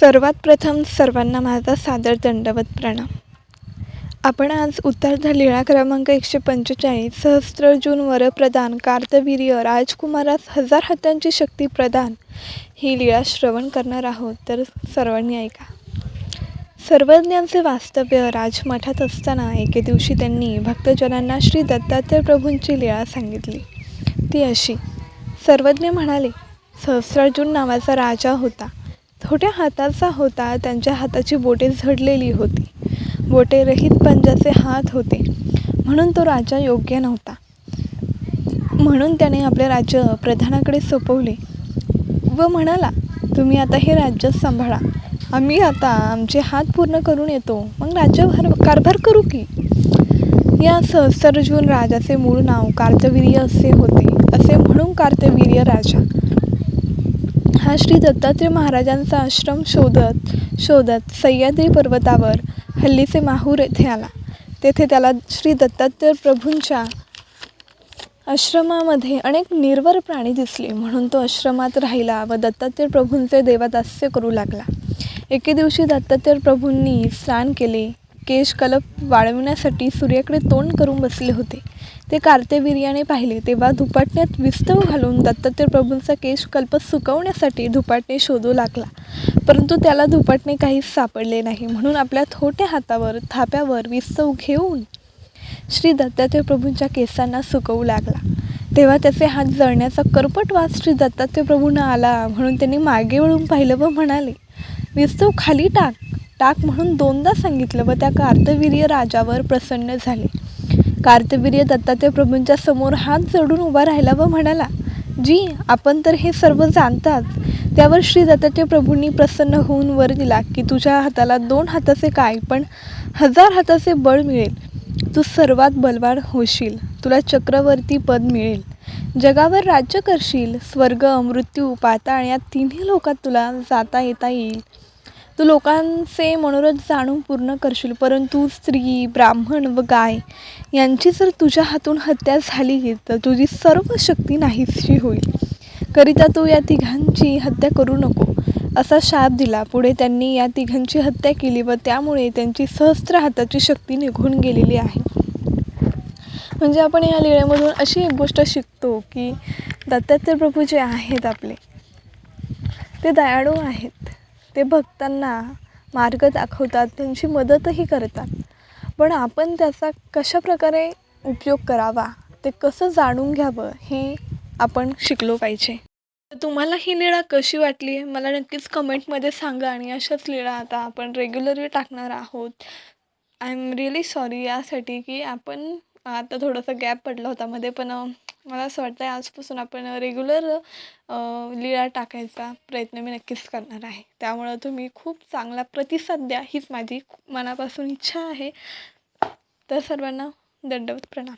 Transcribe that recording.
सर्वात प्रथम सर्वांना माझा सादर दंडवत प्रणाम. आपण आज उत्तरार्ध लीळा क्रमांक एकशे पंचेचाळीस सहस्त्रजून वरप्रदान कार्तवीर्य राजकुमारास हजार हातांची शक्ती प्रदान ही लीळा श्रवण करणार आहोत तर सर्वांनी ऐका. सर्वज्ञांचे वास्तव्य राजमठात असताना एके दिवशी त्यांनी भक्तजनांना श्री दत्तात्रय प्रभूंची लीळा सांगितली. ती अशी सर्वज्ञ म्हणाले सहस्रार्जुन नावाचा राजा होता. छोट्या हाताचा होता त्यांच्या हाताची बोटे झडलेली होती. बोटे रहित पंजाचे हात होते. म्हणून तो राजा योग्य नव्हता. म्हणून त्याने आपले राज्य प्रधानाकडे सोपवले. व म्हणाला तुम्ही आता हे राज्य सांभाळा. आम्ही आता आमचे हात पूर्ण करून येतो. मग राज्यभार कारभार करू की? या सहस्त्रजून राजाचे मूळ नाव कार्तवीर्य असे होते. असे म्हणून कार्तवीर्य राजा. हा श्री दत्तात्रय महाराजांचा आश्रम शोधत शोधत सह्याद्री पर्वतावर हल्लीचे माहूर येथे आला. तेथे त्याला श्री दत्तात्रय प्रभूंच्या आश्रमामध्ये अनेक निर्वर प्राणी दिसले. म्हणून तो आश्रमात राहिला व दत्तात्रय प्रभूंचे देवदास्य करू लागला. एके दिवशी दत्तात्रय प्रभूंनी स्नान केले. केश कलप वाळविण्यासाठी सूर्याकडे तोंड करून बसले होते. ते कार्तेवीर्याने पाहिले तेव्हा धुपाटण्यात विस्तव घालून दत्तात्रय प्रभूंचा केश कल्प सुकवण्यासाठी धुपाटणे शोधू लागला. परंतु त्याला धुपाटणे काहीच सापडले नाही म्हणून आपल्या थोट्या हातावर थाप्यावर विस्तव घेऊन श्री दत्तात्रय प्रभूंच्या केसांना सुकवू लागला. तेव्हा त्याचे हात जळण्याचा करपट वास श्री दत्तात्रय प्रभूंना आला म्हणून त्यांनी मागे वळून पाहिलं व म्हणाले विस्तव खाली टाक. टाक म्हणून दोनदा सांगितलं व त्या कार्तवीर्य राजावर प्रसन्न झाले. कार्तवीर्य दत्तात्रय प्रभूंच्या समोर हात जोडून उभा राहिला व म्हणाला जी आपण तर हे सर्व जाणताच त्यावर श्री दत्तात्रय प्रभूंनी प्रसन्न होऊन वर दिला की तुझ्या हाताला दोन हाताचे काय पण हजार हाताचे बळ मिळेल. तू सर्वात बलवान होशील. तुला चक्रवर्ती पद मिळेल. जगावर राज्य करशील. स्वर्ग मृत्यू पाताळ या तिन्ही लोकात तुला जाता येता येईल. तू लोकांचे मनोरथ जाणून पूर्ण करशील. परंतु स्त्री ब्राह्मण व गाय यांची जर तुझ्या हातून हत्या झाली तर तुझी सर्व शक्ती नाहीशी होईल. करिता तू या तिघांची हत्या करू नको असा शाप दिला. पुढे त्यांनी या तिघांची हत्या केली व त्यामुळे त्यांची सहस्त्र हाताची शक्ती निघून गेलेली आहे. म्हणजे आपण या लिळ्यामधून अशी एक गोष्ट शिकतो की दत्तात्रय प्रभू जे आहेत आपले ते दयाळू आहेत. ते भक्तांना मार्ग दाखवतात त्यांची मदतही करतात. पण आपण त्याचा कशा प्रकारे उपयोग करावा ते कसं जाणून घ्यावं हे आपण शिकलो पाहिजे. तर तुम्हाला ही लीळा कशी वाटली? आहे मला नक्कीच कमेंटमध्ये सांगा आणि अशाच लीळा आता आपण रेग्युलरली टाकणार आहोत. आय एम रिअली सॉरी यासाठी की आपण आता थोडंसं गॅप पडला होता मध्ये पण मला असं वाटतं आहे आजपासून आपण रेग्युलर लिळा टाकायचा प्रयत्न मी नक्कीच करणार आहे. त्यामुळं तुम्ही खूप चांगला प्रतिसाद द्या हीच माझी मनापासून इच्छा आहे. तर सर्वांना दंडवत प्रणाम.